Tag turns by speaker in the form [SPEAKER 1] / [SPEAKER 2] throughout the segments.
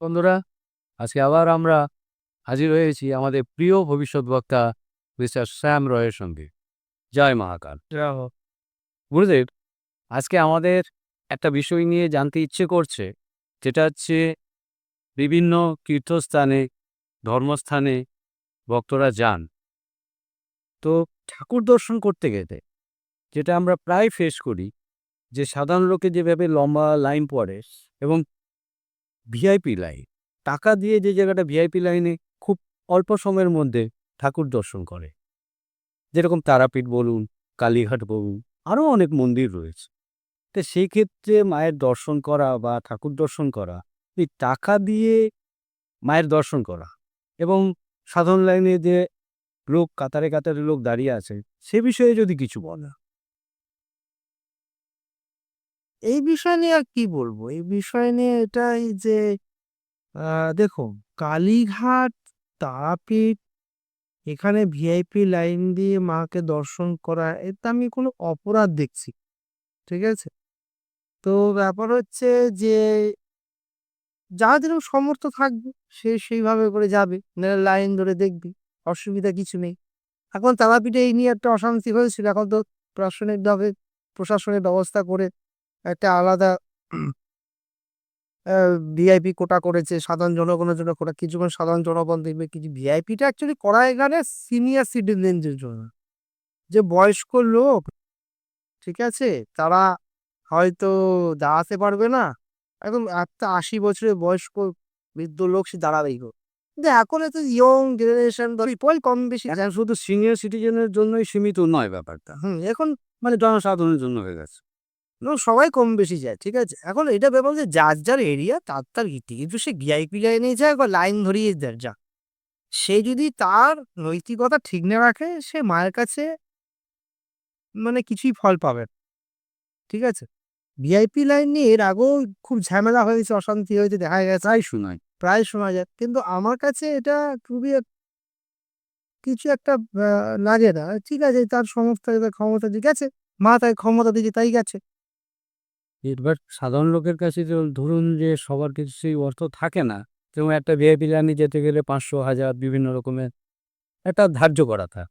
[SPEAKER 1] বন্ধুরা আজকে আবার আমরা হাজির হয়েছি আমাদের প্রিয় ভবিষ্যৎ বক্তা মিস্টার শ্যাম রয়ের সঙ্গে। জয় মহাকাল। গুরুদেব আজকে আমাদের একটা বিষয় নিয়ে জানতে ইচ্ছে করছে যেটা হচ্ছে বিভিন্ন তীর্থস্থানে ধর্মস্থানে ভক্তরা যান। তো ঠাকুর দর্শন করতে গেলে যেটা আমরা প্রায় ফেস করি যে সাধারণ লোকে যেভাবে লম্বা লাইন পড়ে এবং ভিআইপি লাইন টাকা দিয়ে যে জায়গাটা ভিআইপি লাইনে খুব অল্প সময়ের মধ্যে ঠাকুর দর্শন করে। যেরকম তারাপীঠ বলুন, কালীঘাট বলুন আরও অনেক মন্দির রয়েছে। তো সেই ক্ষেত্রে মায়ের দর্শন করা বা ঠাকুর দর্শন করা, এই টাকা দিয়ে মায়ের দর্শন করা এবং সাধারণ লাইনে যে লোক, কাতারে কাতারে লোক দাঁড়িয়ে আছে, সে বিষয়ে যদি কিছু বলা
[SPEAKER 2] এই বিষয় নিয়ে আর কি বলব? এই বিষয় নিয়ে এটাই যে দেখুন, কালীঘাট তারাপীঠ, এখানে ভিআইপি লাইন দিয়ে মাকে দর্শন করা, এতে আমি কোনো অপরাধ দেখছি ঠিক আছে? তো ব্যাপার হচ্ছে যে, যার যেরকম সমর্থ থাকবে, সে সেইভাবে করে যাবে, নাহলে লাইন ধরে দেখবি, অসুবিধা কিছু নেই। এখন তারাপীঠে এই নিয়ে একটা অশান্তি হয়েছিল, এখন তো প্রশাসনিকভাবে, প্রশাসনের ব্যবস্থা করে একটা আলাদা ভিআইপি কোটা করেছে সাধারণ জনগণের জন্য কোটা কিছুক্ষণ সাধারণ জনগণ দেখবে কিছু ভিআইপিটা অ্যাকচুয়ালি করা এখানে সিনিয়র সিটিজেনদের জন্য। যে বয়স্ক লোক ঠিক আছে তারা হয়তো দাঁড়াতে পারবে না একদম একটা আশি বছরের বয়স্ক বৃদ্ধ লোক সে দাঁড়াবেই হোক। কিন্তু এখন এত ইয়ং জেনারেশন পিপল কম বেশি
[SPEAKER 1] শুধু সিনিয়র সিটিজেনের জন্যই সীমিত নয় ব্যাপারটা।
[SPEAKER 2] হুম এখন
[SPEAKER 1] মানে জনসাধারণের জন্য হয়ে গেছে।
[SPEAKER 2] না, সবাই কম বেশি যায় ঠিক আছে? এখন এটা ব্যাপার যে যার যার এরিয়া তার তার ইতি। কিন্তু সে ভিআইপি লাইনে যায় বা লাইন ধরিয়ে দেয় যা। সে যদি তার নৈতিকতা ঠিক না রাখে সে মায়ের কাছে মানে কিছুই ফল পাবে ঠিক আছে? ভিআইপি লাইন নিয়ে এর আগেও খুব ঝামেলা হয়েছে অশান্তি হয়েছে দেখা গেছে।
[SPEAKER 1] তাই শোনায়
[SPEAKER 2] প্রায় শোনা যায়। কিন্তু আমার কাছে এটা খুবই কিছু একটা লাগে না। ঠিক আছে তার সমস্ত ক্ষমতা ঠিক আছে মা তাই ক্ষমতা দিয়েছে তাই গেছে।
[SPEAKER 1] এবার সাধারণ লোকের কাছে তো ধরুন যে সবার কিছু সেই অর্থ থাকে না, যেমন একটা ভিআইপি লাইনে যেতে গেলে পাঁচশো, হাজার, বিভিন্ন রকমের একটা ধার্য করা থাকে।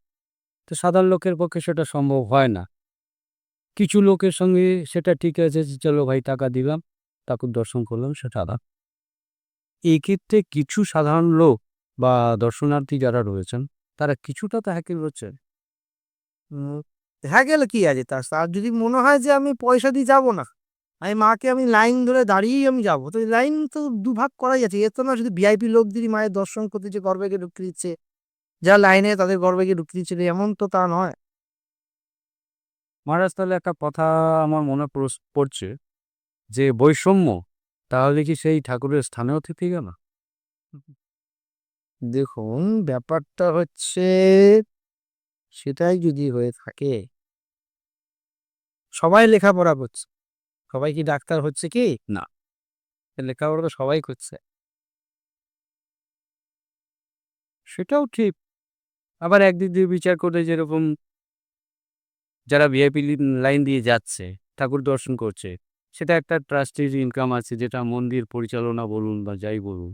[SPEAKER 1] তো সাধারণ লোকের পক্ষে সেটা সম্ভব হয় না। কিছু লোকের সঙ্গে সেটা ঠিক আছে চলো ভাই টাকা দিলাম ঠাকুর দর্শন করলাম সেটা আলাদা এই ক্ষেত্রে কিছু সাধারণ লোক বা দর্শনার্থী যারা রয়েছেন, তারা কিছুটা তো হ্যাকেল হচ্ছে।
[SPEAKER 2] দেখা কি আছে তার? তার যদি মনে হয় যে আমি পয়সা দিয়ে যাব না। আমি মাকে আমি লাইন ধরে দাঁড়িয়েই আমি যাব। তো লাইন তো দুভাগ করাই যাচ্ছে এর তো না শুধু ভিআইপি লোকদেরই মায়ের দর্শন করতে যে গর্বে গিয়ে ঢুকতে দিচ্ছে যারা লাইনে তাদের গর্বে গিয়ে ঢুকতে দিচ্ছে না, এমন তো তা নয়।
[SPEAKER 1] মহারাজ তাহলে একটা কথা আমার মনে পড়ছে যে বৈষম্য তাহলে কি সেই ঠাকুরের স্থানেও থেকে গেল?
[SPEAKER 2] দেখুন ব্যাপারটা হচ্ছে সেটাই যদি হয়ে থাকে সবাই লেখাপড়া করছে। সবাই কি ডাক্তার হচ্ছে কি?
[SPEAKER 1] না।
[SPEAKER 2] লেখাপড়া তো সবাই করছে
[SPEAKER 1] সেটাও ঠিক। আবার একদিক দিয়ে বিচার করলে যেরকম যারা ভিআইপি লাইন দিয়ে যাচ্ছে ঠাকুর দর্শন করছে সেটা একটা ট্রাস্টের ইনকাম আছে যেটা মন্দির পরিচালনা বলুন বা যাই বলুন।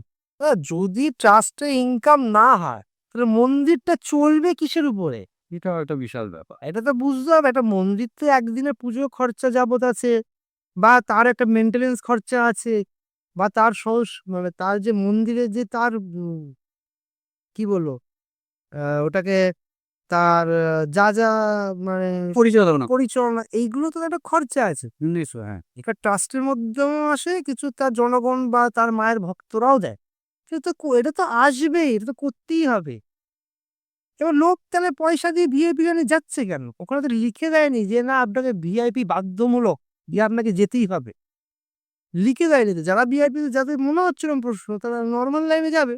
[SPEAKER 2] যদি ট্রাস্টে ইনকাম না হয় তাহলে মন্দিরটা চলবে কিসের উপরে?
[SPEAKER 1] এটা একটা বিশাল ব্যাপার।
[SPEAKER 2] এটা তো বুঝতে হবে একটা মন্দির তো একদিনের পুজো খরচা যাবত আছে। বা তার একটা মেনটেনেন্স খরচা আছে বা তার সহস মানে তার যে মন্দিরে যে তার কি বলব? ওটাকে তার যা যা মানে
[SPEAKER 1] পরিচালনা।
[SPEAKER 2] পরিচালনা এইগুলো তো একটা খরচা আছে।
[SPEAKER 1] নিশ্চয় হ্যাঁ।
[SPEAKER 2] এটা ট্রাস্টের মাধ্যমেও আসে কিছু তার জনগণ বা তার মায়ের ভক্তরাও দেয়। এটা তো এটা তো আসবেই এটা তো করতেই হবে। এবার লোক তাহলে পয়সা দিয়ে ভিআইপি গানে যাচ্ছে কেন? ওখানে তো লিখে দেয়নি যে না আপনাকে ভিআইপি বাধ্যমূলক দিয়ে আপনাকে যেতেই হবে। লিখে দেয়নি তো। যারা ভিআইপি যাদের মনে হচ্ছে এরকম প্রশ্ন, তারা নর্মাল লাইনে যাবে।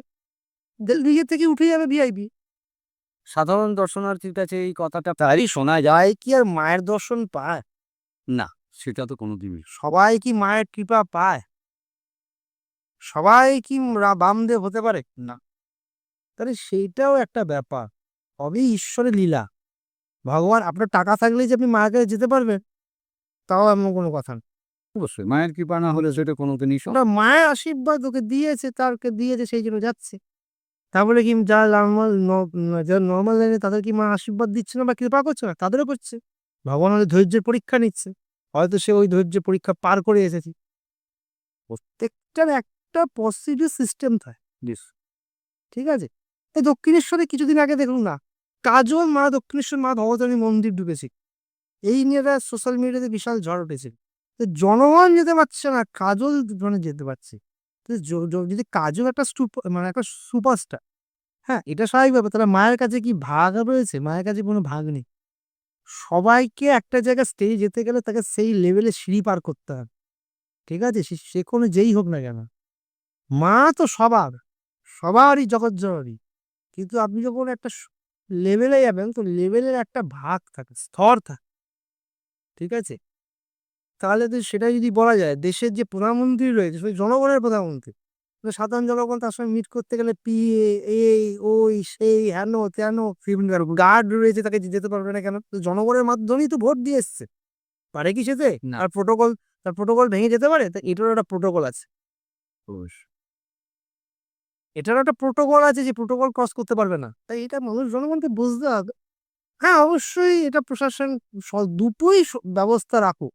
[SPEAKER 2] দিকে থেকে উঠে যাবে ভিআইপি
[SPEAKER 1] সাধারণ দর্শনার্থীর কাছে এই কথাটা
[SPEAKER 2] তারই শোনা যায় কি আর মায়ের দর্শন পায়?
[SPEAKER 1] না, সেটা তো কোনো দিনই
[SPEAKER 2] সবাই কি মায়ের কৃপা পায়? সবাই কি বামদেব হতে পারে? না। তাহলে সেইটাও একটা ব্যাপার। সবই ঈশ্বরের লীলা। ভগবান, আপনার টাকা থাকলেই যে আপনি মায়ের কাছে যেতে পারবেন। তাও এমন কোনো কথা না।
[SPEAKER 1] অবশ্যই মায়ের কৃপা না হলে সেটা কোনোদিনই সম্ভব
[SPEAKER 2] ওটা মায়ের আশীর্বাদ ওকে দিয়েছে তারকে দিয়েছে সেই জন্য যাচ্ছে। তারপরে কি যারা নর্মাল যারা নর্মাল লাইনে তাদের কি মা আশীর্বাদ দিচ্ছে না বা কৃপা করছে না? তাদেরও করছে। ভগবান হয়তো ধৈর্যের পরীক্ষা নিচ্ছে। হয়তো সে ওই ধৈর্যের পরীক্ষা পার করে এসেছে। প্রত্যেকটার একটা পজিটিভ সিস্টেম থাকে। ঠিক আছে? এই দক্ষিণেশ্বরে কিছুদিন আগে দেখুন না কাজল মা দক্ষিণেশ্বর মা ভগবতী মন্দির ডুবেছে এই নিয়ে সোশ্যাল মিডিয়াতে বিশাল ঝড় উঠেছে। তো জনগণ যেতে পারছে না, কাজল মানে যেতে পারছে। তো যদি কাজল একটা মানে একটা সুপারস্টার হ্যাঁ এটা স্বাভাবিক ব্যাপার। তাহলে মায়ের কাছে কি ভাগ রয়েছে? মায়ের কাছে কোনো ভাগ নেই। সবাইকে একটা জায়গায় স্টেজে যেতে গেলে তাকে সেই লেভেলে সিঁড়ি পার করতে হবে। ঠিক আছে? সে কোনো যেই হোক না কেন। মা তো সবার, সবারই জগৎ জননী কিন্তু আপনি যখন একটা লেভেলে যাবেন, তো লেভেলের একটা ভাগ থাকে, স্তর থাকে। ঠিক আছে? তাহলে তো সেটা যদি বলা যায় দেশের যে প্রধানমন্ত্রী রয়েছে সেই জনগণের প্রধানমন্ত্রী। তো সাধারণ জনগণ তার সঙ্গে মিট করতে গেলে পিএ এই ওই সেই হেন তেন বিভিন্ন গার্ড রয়েছে তাকে যেতে পারবে না কেন? তো জনগণের মাধ্যমেই তো ভোট দিয়ে এসছে। পারে কি সেতে। আর প্রোটোকল তার প্রোটোকল ভেঙে যেতে পারে? তা এটারও একটা প্রোটোকল আছে। এটারও একটা প্রোটোকল আছে যে প্রোটোকল ক্রস করতে পারবে না। তাই এটা মানুষ জনগণকে বুঝতে হবে। হ্যাঁ অবশ্যই এটা প্রশাসন দুটোই ব্যবস্থা রাখুক।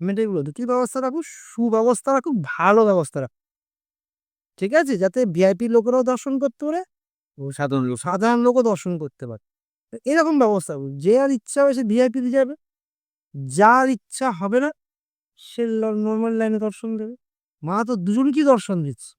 [SPEAKER 2] মেয়েটাই দুটোই ব্যবস্থা রাখুক, সুব্যবস্থা রাখুক, ভালো ব্যবস্থা রাখুক। ঠিক আছে? যাতে ভিআইপি লোকেরাও দর্শন করতে পারে
[SPEAKER 1] ও সাধারণ লোক,
[SPEAKER 2] সাধারণ লোকও দর্শন করতে পারে। এরকম ব্যবস্থা যে আর ইচ্ছা হবে সে ভিআইপিতে যাবে। যার ইচ্ছা হবে না, সে নর্মাল লাইনে দর্শন দেবে। মা তো দুজনকেই দর্শন দিচ্ছে।